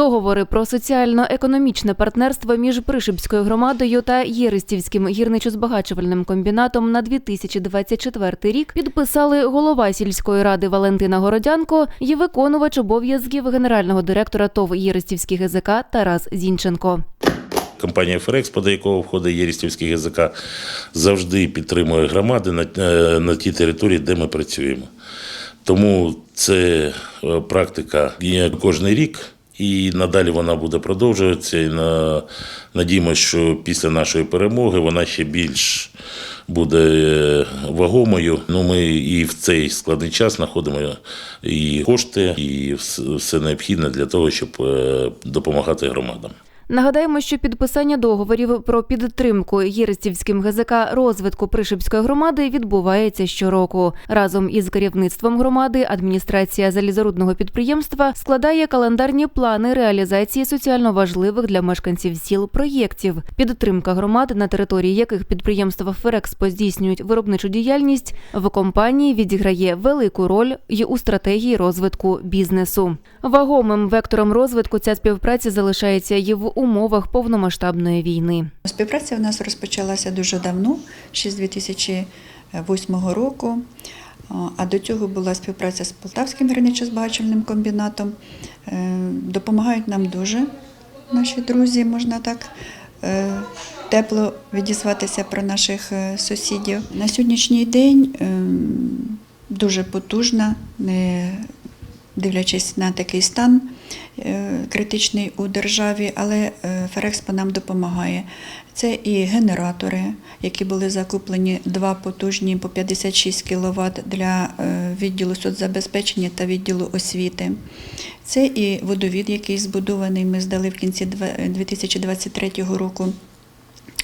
Договори про соціально-економічне партнерство між Пришибською громадою та Єристівським гірничо-збагачувальним комбінатом на 2024 рік підписали голова сільської ради Валентина Городянко і виконувач обов'язків генерального директора ТОВ Єристівський ГЗК Тарас Зінченко. Компанія «Ферекспо», до якого входить Єрістівський ГЗК, завжди підтримує громади на, е, на тій території, де ми працюємо. Тому це е, практика кожен рік, і надалі вона буде продовжуватися. І на, надіємося, що після нашої перемоги вона ще більш буде е, вагомою. Ну, ми і в цей складний час знаходимо і кошти, і все необхідне для того, щоб е, допомагати громадам. Нагадаємо, що підписання договорів про підтримку Єристівським ГЗК розвитку Пришибської громади відбувається щороку. Разом із керівництвом громади адміністрація залізорудного підприємства складає календарні плани реалізації соціально важливих для мешканців сіл проєктів. Підтримка громад, на території яких підприємства Ферекспо здійснюють виробничу діяльність, в компанії відіграє велику роль й у стратегії розвитку бізнесу. Вагомим вектором розвитку ця співпраця залишається і в умовах повномасштабної війни. Співпраця в нас розпочалася дуже давно, ще з 2008 року. А до цього була співпраця з Полтавським гірничо-збагачувальним комбінатом. Е, Допомагають нам дуже наші друзі, можна так е, тепло відізватися про наших е, сусідів. На сьогоднішній день дуже потужна, не дивлячись на такий стан критичний у державі, але е, Ферекспо нам допомагає. Це і генератори, які були закуплені два потужні по 56 кВт для е, відділу соцзабезпечення та відділу освіти. Це і водовід, який збудований. Ми здали в кінці 2023 року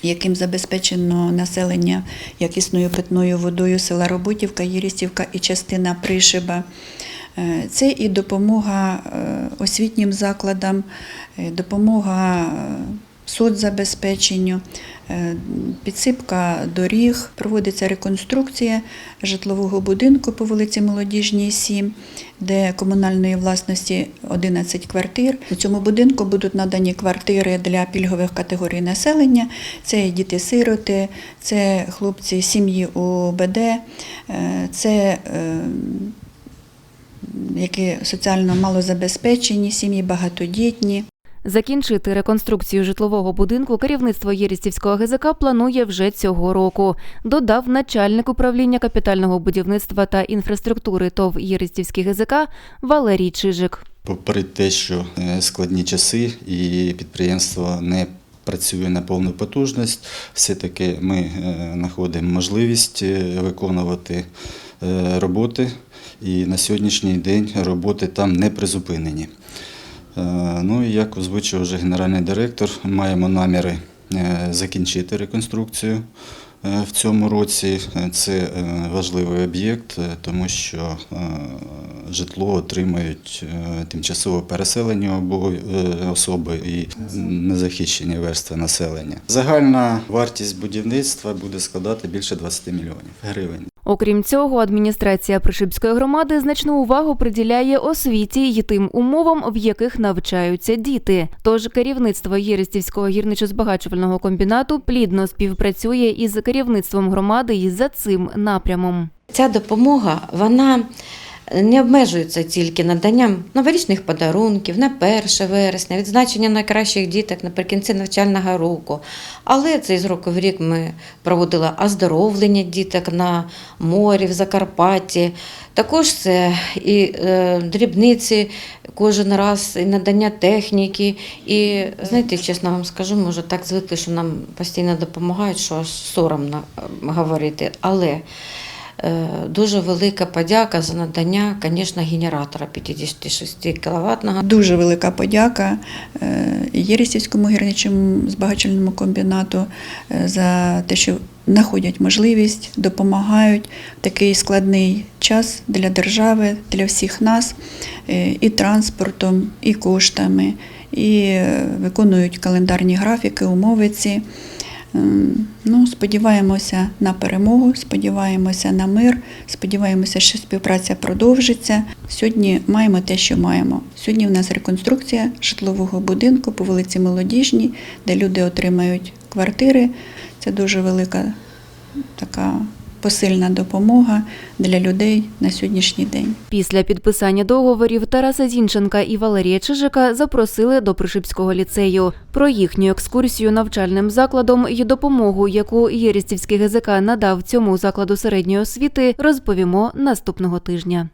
яким забезпечено населення якісною питною водою села Роботівка, Єрістівка і частина Пришиба. Е, Це і допомога е, освітнім закладам, е, допомога соцзабезпеченню, підсипка доріг, проводиться реконструкція житлового будинку по вулиці Молодіжній, 7, де комунальної власності 11 квартир. У цьому будинку будуть надані квартири для пільгових категорій населення. Це діти-сироти, це хлопці сім'ї УБД, е, це які соціально малозабезпечені, сім'ї багатодітні. Закінчити реконструкцію житлового будинку керівництво Єристівського ГЗК планує вже цього року. Додав начальник управління капітального будівництва та інфраструктури ТОВ Єристівський ГЗК Валерій Чижик. Попри те, що е, складні часи і підприємство не працює на повну потужність, все-таки ми е, знаходимо можливість е, виконувати е, роботи, і на сьогоднішній день роботи там не призупинені. Ну і як озвучив вже генеральний директор, маємо наміри закінчити реконструкцію в цьому році. Е, Це е, важливий об'єкт, е, тому що е, житло отримають е, тимчасово переселені е, особи і незахищені верстви населення. Загальна вартість будівництва буде складати більше 20 мільйонів гривень. Окрім цього, адміністрація Пришибської громади значну увагу приділяє освіті й тим умовам, в яких навчаються діти. Тож керівництво Єристівського гірничо-збагачувального комбінату плідно співпрацює із керівництвом громади і за цим напрямом. Ця допомога вона не обмежується тільки наданням новорічних подарунків на 1 вересня, відзначення найкращих діток наприкінці навчального року. Але цей з року в рік ми проводили оздоровлення діток на морі, в Закарпатті. Також це і е, дрібниці кожен раз, і надання техніки. І знаєте, чесно вам скажу, може так звикли, що нам постійно допомагають, що аж соромно е, говорити. Але Дуже велика подяка за надання, звісно, генератора 56 кВт. Дуже велика подяка е, Єресівському гірничому збагачувальному комбінату е, за те, що знаходять можливість, допомагають в такий складний час для держави, для всіх нас е, і транспортом, і коштами, і е, виконують календарні графіки, умови ці. Ем, Ну, сподіваємося на перемогу, сподіваємося на мир, сподіваємося, що співпраця продовжиться. Сьогодні маємо те, що маємо. Сьогодні в нас реконструкція житлового будинку по вулиці Молодіжній, де люди отримають квартири. Це дуже велика така посильна допомога для людей на сьогоднішній день. Після підписання договорів Тараса Зінченка і Валерія Чижика запросили до Пришипського ліцею. Про їхню екскурсію навчальним закладом і допомогу, яку Єрістівський ГЗК надав цьому закладу середньої освіти, розповімо наступного тижня.